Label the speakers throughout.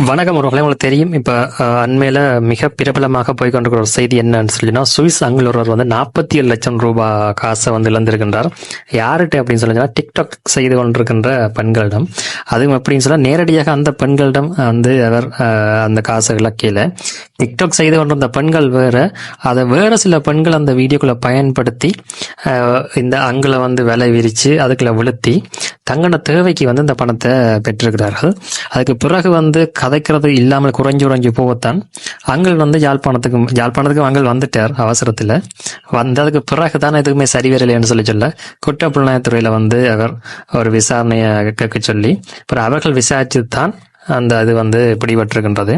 Speaker 1: வணக்கம் உறவுகளே உங்களுக்கு தெரியும். இப்போ அண்மையில் மிக பிரபலமாக போய்கொண்டிருக்கிற ஒரு செய்தி என்னன்னு சொல்லினா சுவிஸ் அங்கில் ஒருவர் வந்து நாற்பத்தி ஏழு லட்சம் ரூபாய் காசை வந்து இழந்திருக்கின்றார். யார்கிட்ட அப்படின்னு சொல்லிச்சுன்னா டிக்டாக் செய்து கொண்டிருக்கின்ற பெண்களிடம். அதுவும் எப்படின்னு சொன்னால் நேரடியாக அந்த பெண்களிடம் வந்து அவர் அந்த காசை இழக்கையில் டிக்டாக் செய்து கொண்டிருந்த பெண்கள் வேற அதை வேற சில பெண்கள் அந்த வீடியோக்குள்ளே பயன்படுத்தி இந்த அங்கில வந்து விலை விரித்து அதுக்குள்ள விழுத்தி தங்களோட தேவைக்கு வந்து இந்த பணத்தை பெற்றிருக்கிறார்கள். அதுக்கு பிறகு வந்து கதைக்கிறது இல்லாமல் குறைஞ்சு குறைஞ்சு போகத்தான். அங்கள் வந்து யாழ்ப்பாணத்துக்கு யாழ்ப்பாணத்துக்கு அங்கள் வந்துட்டார் அவசரத்தில். வந்ததுக்கு பிறகு தான் எதுவுமே சரி வரலைன்னு சொல்லி சொல்ல குற்றப்புலனாய்த்துறையில் வந்து அவர் ஒரு விசாரணையை கேட்க சொல்லி அப்புறம் அவர்கள் விசாரித்து தான் அந்த அது வந்து பிடிபட்டிருக்கின்றது.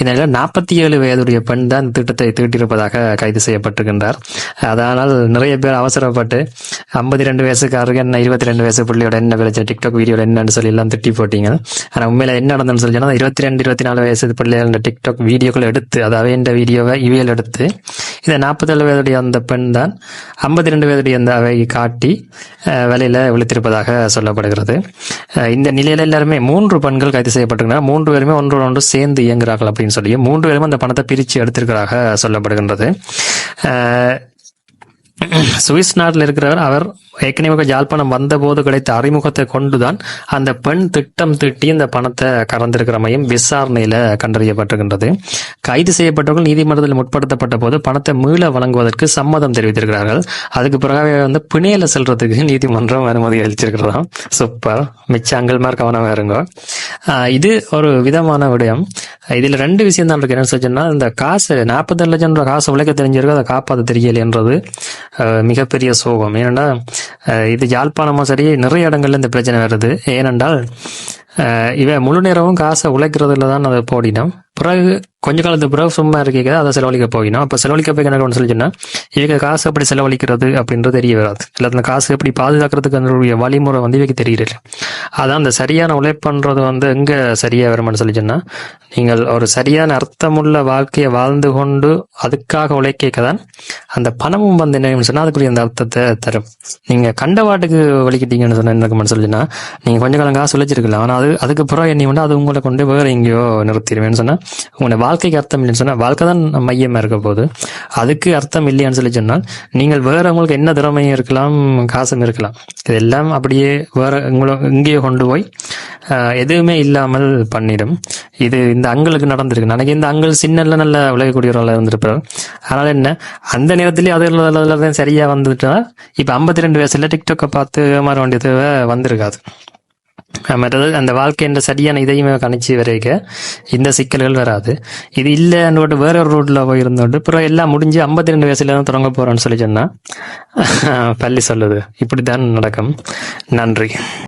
Speaker 1: இதனால் நாற்பத்தி ஏழு வயதுடைய பெண் தான் திட்டத்தை தீட்டியிருப்பதாக கைது செய்யப்பட்டிருக்கின்றார். அதனால் நிறைய பேர் அவசரப்பட்டு ஐம்பத்தி ரெண்டு வயசுக்காரருக்கு என்ன இருபத்தி ரெண்டு வயசு பிள்ளையோட என்ன விளைச்ச டிக்டாக் வீடியோட என்னன்னு சொல்லி எல்லாம் திட்டி போட்டீங்க. ஆனால் உண்மையில என்ன நடந்ததுன்னு சொல்லி சொன்னால் இருபத்தி ரெண்டு இருபத்தி நாலு வயசு பிள்ளைகள் டிக்டாக் வீடியோக்கள் எடுத்து அதாவது இந்த வீடியோவை இவியல் எடுத்து இதை நாற்பத்தேழு வயதுடைய அந்த பெண் தான் ஐம்பத்தி ரெண்டு வயதுடைய அந்த அவை காட்டி விலையில் விழுத்திருப்பதாக சொல்லப்படுகிறது. இந்த நிலையில எல்லாருமே மூன்று பெண்கள் கைது செய்யப்பட்டிருக்கிறார் மூன்று பேருமே ஒன்று ஒன்று சேர்ந்து இயங்குறார்கள் அப்படின்னு சொல்லி மூன்று பேரும் அந்த பணத்தை பிரித்து எடுத்திருக்கிறதாக சொல்லப்படுகின்றது. சுவிஸ் நாட்டில் இருக்கிறவர் அவர் ஏற்கனவே யாழ்ப்பாணம் வந்தபோது கிடைத்த அறிமுகத்தை கொண்டுதான் அந்த பெண் திட்டம் திட்டி இந்த பணத்தை கறந்திருக்கிற மையம் விசாரணையில கண்டறியப்பட்டிருக்கின்றது. கைது செய்யப்பட்டவர்கள் நீதிமன்றத்தில் முற்படுத்தப்பட்ட போது பணத்தை மீள வழங்குவதற்கு சம்மதம் தெரிவித்திருக்கிறார்கள். அதுக்கு பிறகு வந்து பிணையில செல்றதுக்கு நீதிமன்றம் அனுமதி அளிச்சிருக்கிறதாம். சூப்பர். மிச்ச அங்கல்மார் கவனம் இருங்க. இது ஒரு விதமான விடயம். இதுல ரெண்டு விஷயம் தான் இருக்கு. என்ன சொன்னா இந்த காசு நாற்பத்தி லட்சம் காசு உழைக்க தெரிஞ்சிருக்கு அதை காப்பாற்ற தெரியலைன்றது என்றது மிகப்பெரிய சோகம். ஏன்னா இது யாழ்ப்பாணமும் சரி நிறைய இடங்கள்ல இந்த பிரச்சனை வருது. ஏனென்றால் ஆஹ் இவன் முழு நேரமும் காசை உழைக்கிறதுல தான் அதை போடினோம். பிறகு கொஞ்ச காலத்துக்கு பிறகு சும்மா இருக்க அதை செலவழிக்க போகணும். அப்போ செலவழிக்க போய் என்ன சொல்லி சொன்னால் இவங்க காசு எப்படி செலவழிக்கிறது அப்படின்றது தெரிய வராது. இல்லை அந்த காசு எப்படி பாதுகாக்கிறதுக்கு அதனுடைய வழிமுறை வந்து இவங்க தெரியல அதான் அந்த சரியான உழைப்புன்றது வந்து எங்கே சரியாக வருமானு சொல்லி சொன்னால் நீங்கள் ஒரு சரியான அர்த்தமுள்ள வாழ்க்கையை வாழ்ந்து கொண்டு அதுக்காக உழைக்க தான் அந்த பணமும் வந்து என்ன சொன்னால் அதுக்குரிய அந்த அர்த்தத்தை தரும். நீங்கள் கண்ட வாட்டுக்கு வலிக்கிட்டீங்கன்னு சொன்னா என்ன இருக்கும்னு சொல்லினா நீங்கள் கொஞ்ச காலம் காசு உழைச்சிருக்கலாம். ஆனால் அது அதுக்கு பிறகு என்ன வந்து அது உங்களை கொண்டு வேறு எங்கேயோ நிறுத்திடுவேன்னு சொன்னால் உன்னை வாழ்க்கைக்கு அர்த்தம் இல்லைன்னு சொன்னா வாழ்க்கை தான் மையமா இருக்க போகுது. அதுக்கு அர்த்தம் இல்லையான்னு சொல்லி சொன்னால் நீங்கள் வேறவங்களுக்கு என்ன திறமையும் இருக்கலாம் காசும் இருக்கலாம். இதெல்லாம் அப்படியே வேற உங்களை இங்கேயே கொண்டு போய் ஆஹ், எதுவுமே இல்லாமல் பண்ணிடும். இது இந்த அங்களுக்கு நடந்திருக்கு. எனக்கு இந்த அங்கள் சின்னல்ல நல்ல விளையக்கூடியவர்களாக இருந்திருப்பார் அதனால என்ன? அந்த நேரத்துலேயே அது தான் சரியா வந்துட்டா இப்ப ஐம்பத்தி ரெண்டு வயசுல டிக்டாக்கை பார்த்து மாற வேண்டியது வந்திருக்காது. மற்றது அந்த வாழ்க்கைன்ற சரியான இதையுமே கணிச்சு வரைக்க இந்த சிக்கல்கள் வராது. இது இல்லைன்னு வேற ஒரு ரோட்ல போய் இருந்தோட்டு அப்புறம் எல்லாம் முடிஞ்சு ஐம்பத்தி ரெண்டு வயசுல தான் தொடங்க போறோம்னு சொல்லி சொன்னா பள்ளி சொல்லுது. இப்படித்தான் நடக்கும். நன்றி.